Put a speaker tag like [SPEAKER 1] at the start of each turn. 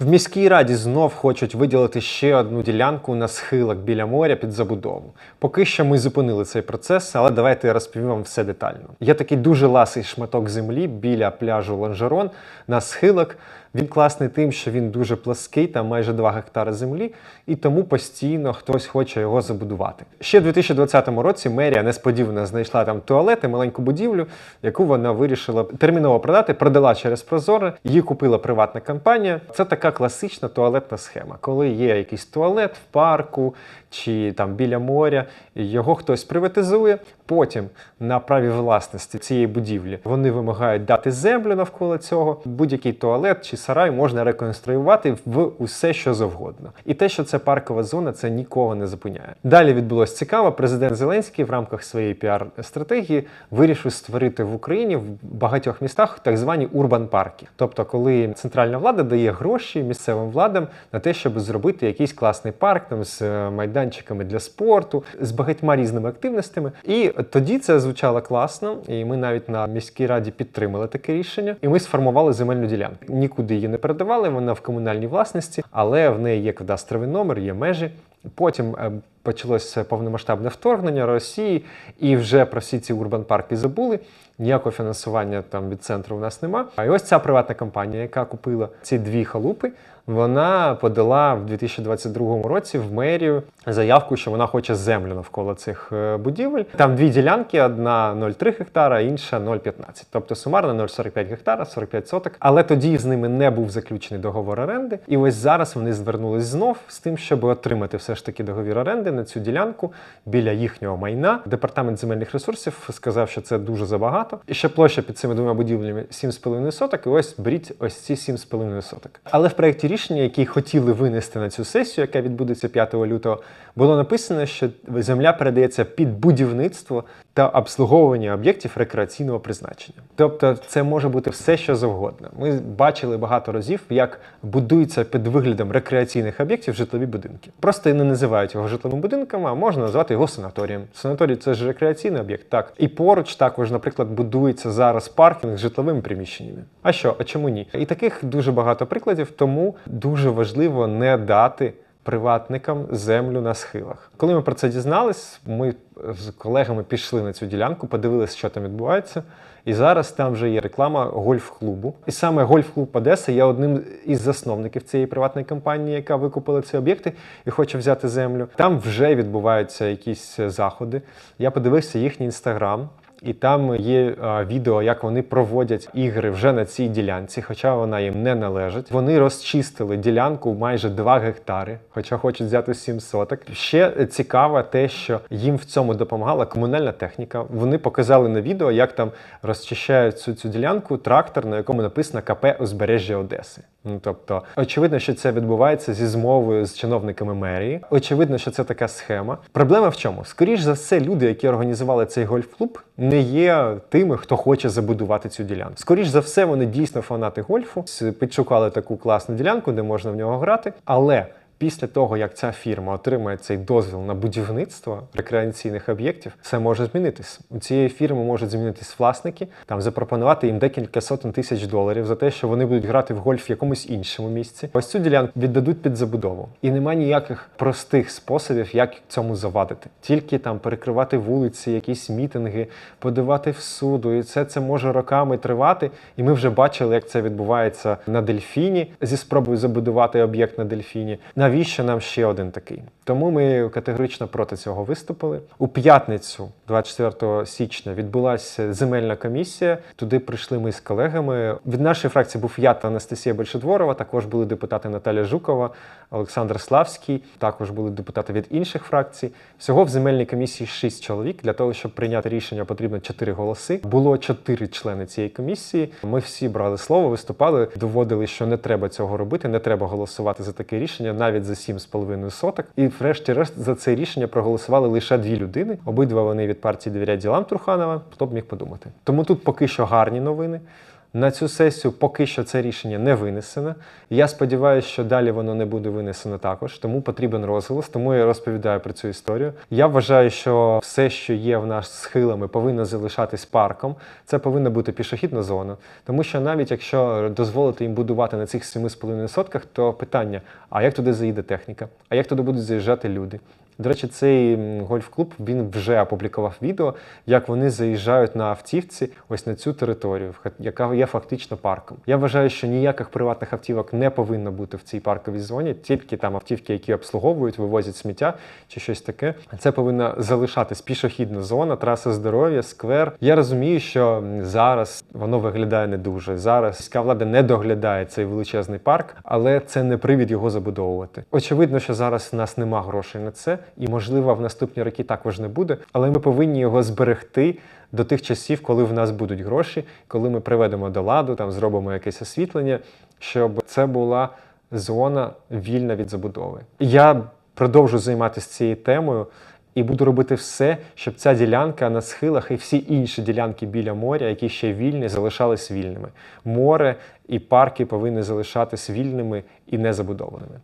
[SPEAKER 1] В міській раді знов хочуть виділити ще одну ділянку на схилах біля моря під забудову. Поки що ми зупинили цей процес, але давайте я розповім вам все детально. Є такий дуже ласий шматок землі біля пляжу Ланжерон на схилах. Він класний тим, що він дуже плаский, там майже 2 гектари землі, і тому постійно хтось хоче його забудувати. Ще в 2020 році мерія несподівано знайшла там туалет і маленьку будівлю, яку вона вирішила терміново продати, продала через Прозоре. Її купила приватна компанія. Це така класична туалетна схема, коли є якийсь туалет в парку чи там біля моря, його хтось приватизує. Потім на праві власності цієї будівлі вони вимагають дати землю навколо цього. Будь-який туалет чи сарай можна реконструювати в усе, що завгодно. І те, що це паркова зона, це нікого не зупиняє. Далі відбулось цікаво. Президент Зеленський в рамках своєї піар-стратегії вирішив створити в Україні в багатьох містах так звані урбан парки. Тобто, коли центральна влада дає гроші місцевим владам на те, щоб зробити якийсь класний парк там з е, майданчиками для спорту, з багатьма різними активностями. І тоді це звучало класно, і ми навіть на міській раді підтримали таке рішення. І ми сформували земельну ділянку. Нікуди її не передавали, вона в комунальній власності, але в неї є кадастровий номер, є межі. Потім е, почалося повномасштабне вторгнення Росії, і вже про всі ці урбан-парки забули. Ніякого фінансування там від центру в нас нема. А і ось ця приватна компанія, яка купила ці дві халупи, вона подала в 2022 році в мерію заявку, що вона хоче землю навколо цих е, будівель. Там дві ділянки: одна 0,3 гектара, інша 0,15. Тобто сумарно 0,45 гектара, 45 соток. Але тоді з ними не був заключений договор оренди. І ось зараз вони звернулись знов з тим, щоб отримати все ж таки договір оренди на цю ділянку біля їхнього майна. Департамент земельних ресурсів сказав, що це дуже забагато. І ще площа під цими двома будівлями 7,5 соток. І ось беріть ось ці 7,5 соток. Але в проєкті рішення, які хотіли винести на цю сесію, яка відбудеться 5 лютого, було написано, що земля передається під будівництво та обслуговування об'єктів рекреаційного призначення. Тобто, це може бути все, що завгодно. Ми бачили багато разів, як будуються під виглядом рекреаційних об'єктів житлові будинки. Просто не називають його житловим будинком, а можна назвати його санаторієм. Санаторій це ж рекреаційний об'єкт, так. І поруч також, наприклад, будується зараз паркінг з житловими приміщеннями. А що? А чому ні? І таких дуже багато прикладів, тому дуже важливо не дати приватникам землю на схилах. Коли ми про це дізнались, ми з колегами пішли на цю ділянку, подивилися, що там відбувається. І зараз там вже є реклама гольф-клубу. І саме гольф-клуб Одеса є одним із засновників цієї приватної компанії, яка викупила ці об'єкти і хоче взяти землю. Там вже відбуваються якісь заходи. Я подивився їхній інстаграм. І там є відео, як вони проводять ігри вже на цій ділянці, хоча вона їм не належить. Вони розчистили ділянку майже 2 гектари, хоча хочуть взяти 7 соток. Ще цікаво те, що їм в цьому допомагала комунальна техніка. Вони показали на відео, як там розчищають цю цю ділянку трактор, на якому написано КП Узбережжя Одеси. Ну тобто, очевидно, що це відбувається зі змовою з чиновниками мерії. Очевидно, що це така схема. Проблема в чому? Скоріш за все, люди, які організували цей гольф-клуб, не є тими, хто хоче забудувати цю ділянку. Скоріш за все, вони дійсно фанати гольфу, підшукали таку класну ділянку, де можна в нього грати, але. Після того, як ця фірма отримає цей дозвіл на будівництво рекреаційних об'єктів, все може змінитись. У цієї фірми можуть змінитись власники, там запропонувати їм декілька сотень тисяч доларів за те, що вони будуть грати в гольф в якомусь іншому місці. Ось цю ділянку віддадуть під забудову. І немає ніяких простих способів, як цьому завадити. Tільки там перекривати вулиці, якісь мітинги, подавати в суду. І це це може роками тривати. І ми вже бачили, як це відбувається на дельфіні зі спробою забудувати об'єкт на дельфіні. Навіщо нам ще один такий? Тому ми категорично проти цього виступили. У п'ятницю, 24 січня, відбулася земельна комісія. Туди прийшли ми з колегами. Від нашої фракції був я та Анастасія Большедворова. Також були депутати Наталя Жукова, Олександр Славський. Також були депутати від інших фракцій. Всього в земельній комісії 6 чоловік. Для того, щоб прийняти рішення, потрібно 4 голоси. Було 4 члени цієї комісії. Ми всі брали слово, виступали, доводили, що не треба цього робити, не треба голосувати за таке рішення, навіть за 7,5 соток. І врешті-решт за це рішення проголосували лише дві людини. Обидва вони від партії довіряють ділам Труханова. Хто б міг подумати? Тому тут поки що гарні новини. На цю сесію поки що це рішення не винесено. Я сподіваюся, що далі воно не буде винесено також, тому потрібен розголос, тому я розповідаю про цю історію. Я вважаю, що все, що є в нас схилами, повинно залишатись парком. Це повинна бути пішохідна зона, тому що навіть якщо дозволити їм будувати на цих 7,5 сотках, то питання: а як туди заїде техніка? А як туди будуть заїжджати люди? До речі, цей гольф-клуб він вже опублікував відео, як вони заїжджають на автівці ось на цю територію, яка є фактично парком. Я вважаю, що ніяких приватних автівок не повинно бути в цій парковій зоні, тільки там автівки, які обслуговують, вивозять сміття чи щось таке. Це повинна залишатись пішохідна зона, траса здоров'я, сквер. Я розумію, що зараз воно виглядає не дуже. Зараз міська влада не доглядає цей величезний парк, але це не привід його забудовувати. Очевидно, що зараз в нас нема грошей на це, і можливо в наступні роки також не буде. Але ми повинні його зберегти до тих часів, коли в нас будуть гроші, коли ми приведемо до ладу, там зробимо якесь освітлення, щоб це була зона вільна від забудови. Я продовжу займатися цією темою. І буду робити все, щоб ця ділянка на схилах і всі інші ділянки біля моря, які ще вільні, залишались вільними. Море і парки повинні залишатись вільними і незабудованими.